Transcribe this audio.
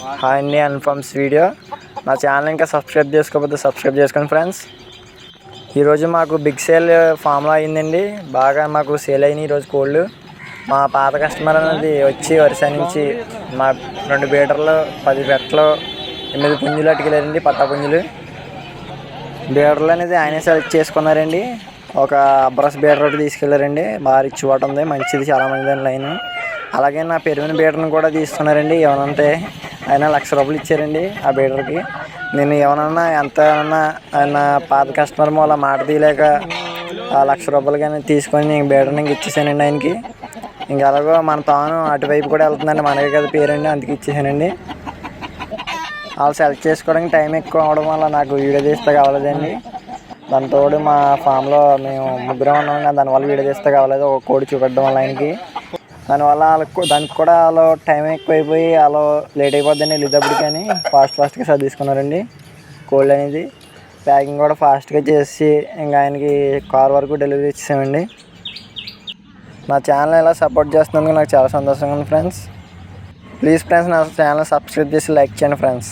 Hi అండి అన్ఫార్మ్స్ video నా ఛానల్ ఇంకా సబ్స్క్రైబ్ చేసుకోకపోతే సబ్స్క్రైబ్ చేసుకోండి ఫ్రెండ్స్ ఈరోజు మాకు బిగ్ సేల్ ఫామ్లో అయిందండి. బాగా మాకు సేల్ అయినాయి ఈరోజు కోళ్ళు. మా పాత కస్టమర్ అనేది వచ్చి వరుస నుంచి మా రెండు బీటర్లు పది పెట్టలు ఎనిమిది పుంజులు అట్టుకెళ్ళారండి పట్టా పుంజులు. బీటర్లు అనేది ఆయనే సెలెక్ట్ చేసుకున్నారండి. ఒక అబ్రస్ బీటర్ ఒకటి తీసుకెళ్ళారండి బాగా రిచ్ వాటర్ ఉంది మంచిది చాలా మంది లైన్ అలాగే నా పెరిగిన బీటర్ని కూడా తీసుకున్నారండి ఏమనంటే ఆయన లక్ష రూపాయలు ఇచ్చారండి ఆ బీటర్కి. నేను ఏమన్నా ఎంత ఆయన పాత కస్టమర్ మూల మాట తీయలేక ఆ లక్ష రూపాయలు కానీ తీసుకొని నేను బీటర్ని ఇచ్చేసానండి ఆయనకి. ఇంకెలాగో మన తాను అటువైపు కూడా వెళ్తుందండి మనకే కదా పేరండి అందుకే ఇచ్చేసానండి. వాళ్ళు సెలెక్ట్ చేసుకోవడానికి టైం ఎక్కువ అవడం వల్ల నాకు వీడియో తీస్తే కావలేదండి. దాంతో మా ఫామ్లో మేము ముగ్గురం ఉన్నాం కదా దానివల్ల వీడియో తీస్తే కావలేదు ఒక కోడి చూపెట్టడం వల్ల ఆయనకి. దానివల్ల వాళ్ళకు దానికి కూడా వాళ్ళు టైం ఎక్కువైపోయి వాళ్ళు లేట్ అయిపోద్దని వెళ్ళేటప్పటికి కానీ ఫాస్ట్ ఫాస్ట్గా చదివేసుకున్నారండి కోల్డ్ అనేది. ప్యాకింగ్ కూడా ఫాస్ట్గా చేసి ఇంకా ఆయనకి కార్ వరకు డెలివరీ ఇచ్చేసామండి. నా ఛానల్ ఇలా సపోర్ట్ చేస్తున్నందుకు నాకు చాలా సంతోషంగా ఉంది ఫ్రెండ్స్ ప్లీజ్ ఫ్రెండ్స్ నా ఛానల్ సబ్స్క్రైబ్ చేసి లైక్ చేయండి ఫ్రెండ్స్